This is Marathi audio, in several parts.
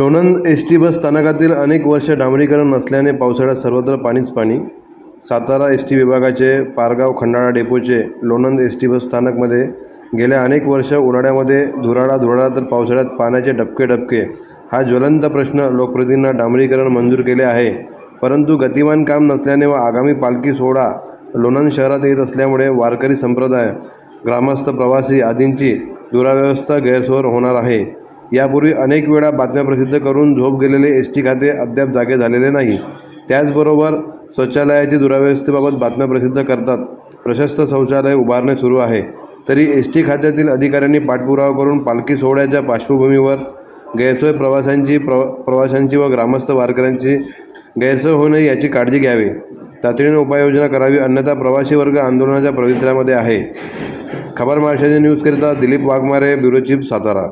लोणंद एस टी बस स्थानकातील अनेक वर्ष डांबरीकरण नसल्याने पावसाळ्यात सर्वत्र पाणीच पाणी. सातारा एस टी विभागाचे पारगाव खंडाळा डेपोचे लोणंद एस टी बस स्थानकमध्ये गेल्या अनेक वर्ष उन्हाळ्यामध्ये धुराळा धुराळा तर पावसाळ्यात पाण्याचे डबके डबके हा ज्वलंत प्रश्न लोकप्रतिनिधींना डांबरीकरण मंजूर केले आहे. परंतु गतिमान काम नसल्याने व आगामी पालखी सोहळा लोणंद शहरात येत असल्यामुळे वारकरी संप्रदाय ग्रामस्थ प्रवासी आदींची दुराव्यवस्था गैरसोय होणार आहे. यापूर्वी अनेक वेळा बातम्या प्रसिद्ध करून झोप गेलेले एस टी खाते अद्याप जागे झालेले नाही. त्याचबरोबर शौचालयाची दुराव्यवस्थेबाबत बातम्या प्रसिद्ध करतात. प्रशस्त शौचालय उभारणे सुरू आहे. तरी एस टी खात्यातील अधिकाऱ्यांनी पाठपुरावा करून पालखी सोहळ्याच्या पार्श्वभूमीवर गैरसोय प्रवाशांची प्र प्रवाशांची व ग्रामस्थ वारकऱ्यांची गैरसोय होऊ नये याची काळजी घ्यावी. तातडीने उपाययोजना करावी अन्यथा प्रवासी वर्ग आंदोलनाच्या पवित्र्यामध्ये आहे. खबर महाराष्ट्राच्या न्यूजकरिता दिलीप वाघमारे ब्युरो चीफ सातारा.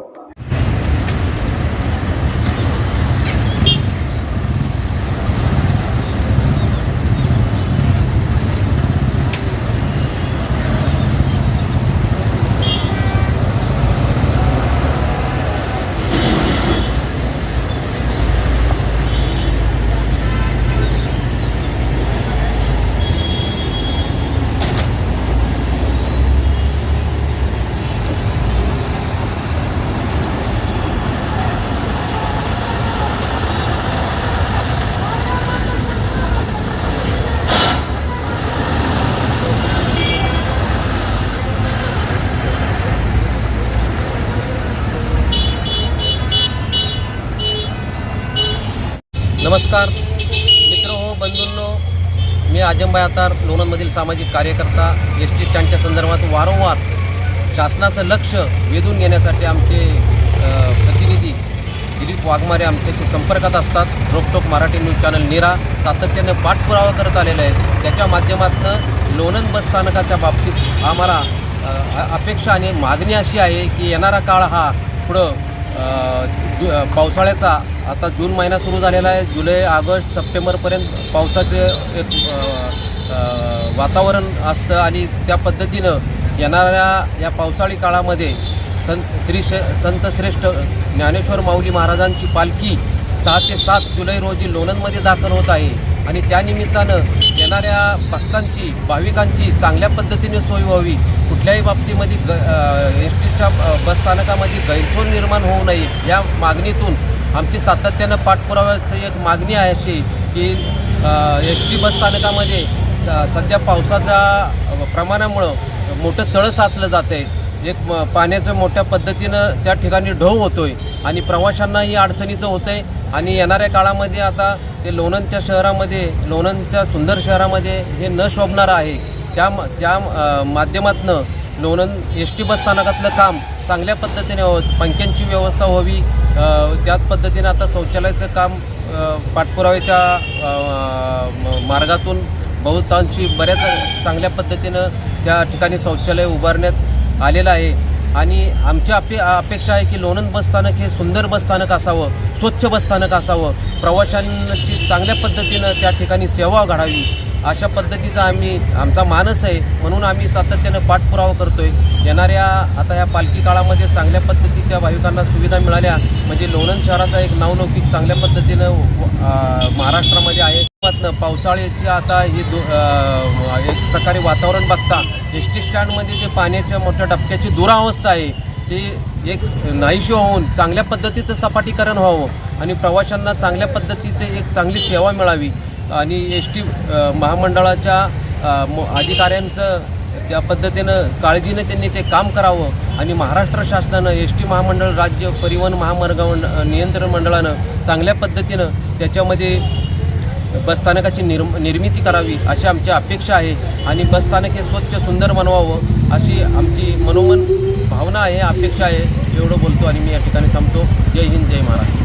नमस्कार. मित्र हो बंधूंनो मी आजमबाई आतार लोणंदमधील सामाजिक कार्यकर्ता एस टी स्टँडच्या संदर्भात वारंवार शासनाचं लक्ष वेधून घेण्यासाठी आमचे प्रतिनिधी दिलीप वाघमारे आमच्याशी संपर्कात असतात. रोकटोक मराठी न्यूज चॅनल निरा सातत्याने पाठपुरावा करत आलेला आहे. त्याच्या माध्यमातून लोणंद बस स्थानकाच्या बाबतीत आम्हाला अपेक्षा आणि मागणी अशी आहे की येणारा काळ हा पुढं जु पावसाळ्याचा आता जून महिना सुरू झालेला आहे. जुलै ऑगस्ट सप्टेंबरपर्यंत पावसाचे एक वातावरण असतं आणि त्या पद्धतीनं येणाऱ्या या पावसाळी काळामध्ये संत श्री श संत श्रेष्ठ ज्ञानेश्वर माऊली महाराजांची पालखी सहा ते सात जुलै रोजी लोणंदमध्ये दाखल होत आहे. आणि त्यानिमित्तानं येणाऱ्या भक्तांची भाविकांची चांगल्या पद्धतीने सोय व्हावी. कुठल्याही बाबतीमध्ये ग एस टीच्या बस स्थानकामध्ये गैरसोय निर्माण होऊ नये या मागणीतून आमची सातत्यानं पाठपुराव्याची एक मागणी आहे अशी की एस टी बस स्थानकामध्ये स- सध्या पावसाच्या प्रमाणामुळं मोठं तळं साचलं जातं आहे एक म पाण्याचं मोठ्या पद्धतीनं त्या ठिकाणी ढोव होतोय आणि प्रवाशांनाही अडचणीचं होतं आहे आणि येणाऱ्या काळामध्ये आता ते लोणंदच्या शहरामध्ये लोणंदच्या सुंदर शहरामध्ये हे न शोभणारं आहे. त्या म- त्या माध्यमातनं लोणंद एस टी बस स्थानकातलं काम चांगल्या पद्धतीने व्हावं पंख्यांची व्यवस्था व्हावी. त्याच पद्धतीनं आता शौचालयाचं काम पाठपुराव्याच्या मार्गातून बहुतांशी बऱ्याच चांगल्या पद्धतीनं त्या ठिकाणी शौचालय उभारण्यात आलेलं आहे. आणि आमची अपे अपेक्षा आहे की लोणंद बसस्थानक हे सुंदर बसस्थानक असावं स्वच्छ बसस्थानक असावं. प्रवाशांची चांगल्या पद्धतीनं त्या ठिकाणी सेवा घडावी. अशा पद्धतीचा आम्ही आमचा मानस आहे म्हणून आम्ही सातत्यानं पाठपुरावा करतोय. येणाऱ्या आता या पालखी काळामध्ये चांगल्या पद्धतीच्या भाविकांना सुविधा मिळाल्या. म्हणजे लोणंद शहराचा एक नावलौकिक चांगल्या पद्धतीनं महाराष्ट्रामध्ये आहे. पावसाळ्याची आता ही दु एक प्रकारे वातावरण बघता एस टी स्टँडमध्ये जे पाण्याच्या मोठ्या डबक्याची दुरावस्था आहे ती एक नाहीशी होऊन चांगल्या पद्धतीचं सपाटीकरण व्हावं आणि प्रवाशांना चांगल्या पद्धतीचे एक चांगली सेवा मिळावी. आणि एस टी महामंडळाच्या म- अधिकाऱ्यांचं त्या पद्धतीनं काळजीनं त्यांनी ते काम करावं आणि महाराष्ट्र शासनानं एस टी महामंडळ राज्य परिवहन महामार्ग मंड- नियंत्रण मंडळानं चांगल्या पद्धतीनं त्याच्यामध्ये बसस्थानकाची निर्म निर्मिती करावी अशी आमची अपेक्षा आहे आणि बसस्थानक हे स्वच्छ सुंदर बनवावं अशी आमची मनोमन भावना आहे अपेक्षा आहे एवढं बोलतो आणि मी या ठिकाणी थांबतो. जय हिंद जय महाराष्ट्र.